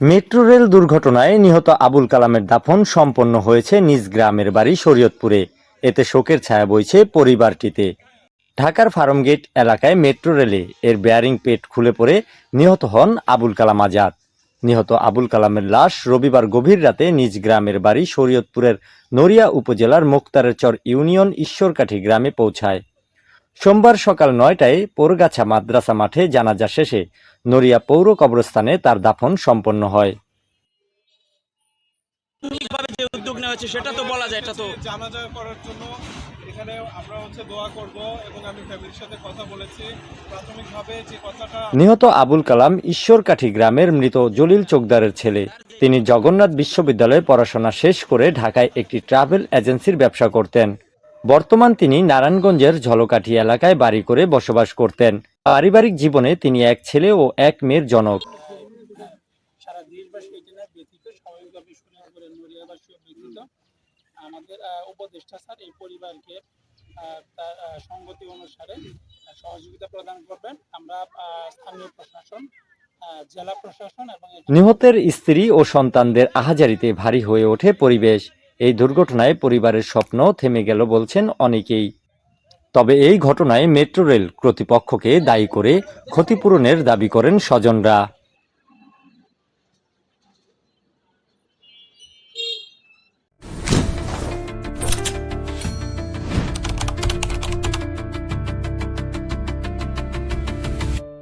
Metro rail দুর্ঘটনায় নিহত আবুল কালামের দাফন সম্পন্ন হয়েছে নিজ গ্রামের বাড়ি শরীয়তপুরে। এতে শোকের ছায়া বইছে পরিবারটিতে। ঢাকার ফার্মগেট এলাকায় মেট্রো রেলে এর বেয়ারিং পেট খুলে পড়ে নিহত হন আবুল কালাম আজাদ। নিহত আবুল কালামের লাশ রবিবার গভীর রাতে নিজ গ্রামের বাড়ি শরীয়তপুরের নড়িয়া উপজেলার মুক্তারের চর ইউনিয়ন ঈশ্বরকাঠি গ্রামে পৌঁছায়। সোমবার সকাল নয়টায় পোরগাছা মাদ্রাসা মাঠে জানাজা শেষে নড়িয়া পৌর কবরস্থানে তার দাফন সম্পন্ন হয়। যে উদ্যোগ নেওয়া হয়েছে সেটা তো বলা যায় এটা তো জানাজা করার জন্য এখানে আমরা হচ্ছে দোয়া করব এবং আমি ফ্যামিলির সাথে কথা বলেছি। প্রাথমিকভাবে যে কথাটা নিহত আবুল কালাম ঈশ্বরকাঠি গ্রামের মৃত জলিল চোকদারের ছেলে। তিনি জগন্নাথ বিশ্ববিদ্যালয়ে পড়াশোনা শেষ করে ঢাকায় একটি ট্রাভেল এজেন্সির ব্যবসা করতেন। বর্তমান তিনি নারায়ণগঞ্জের ঝলকাঠি এলাকায় বাড়ি করে বসবাস করতেন। পারিবারিক জীবনে তিনি এক ছেলে ও এক মেয়ের জনক। আমাদের উপদেষ্টা স্যার এই পরিবারকে আহ, অনুসারে সহযোগিতা প্রদান করবেন। আমরা স্থানীয় প্রশাসন জেলা প্রশাসন এবং নিহতের স্ত্রী ও সন্তানদের আহাজারিতে ভারী হয়ে ওঠে পরিবেশ। দুর্ঘটনায় পরিবারের স্বপ্ন থেমে গেল বলছেন অনেকেই। তবে এই ঘটনায় মেট্রো রেল কর্তৃপক্ষকে দায়ী করে ক্ষতিপূরণের দাবি করেন স্বজনরা।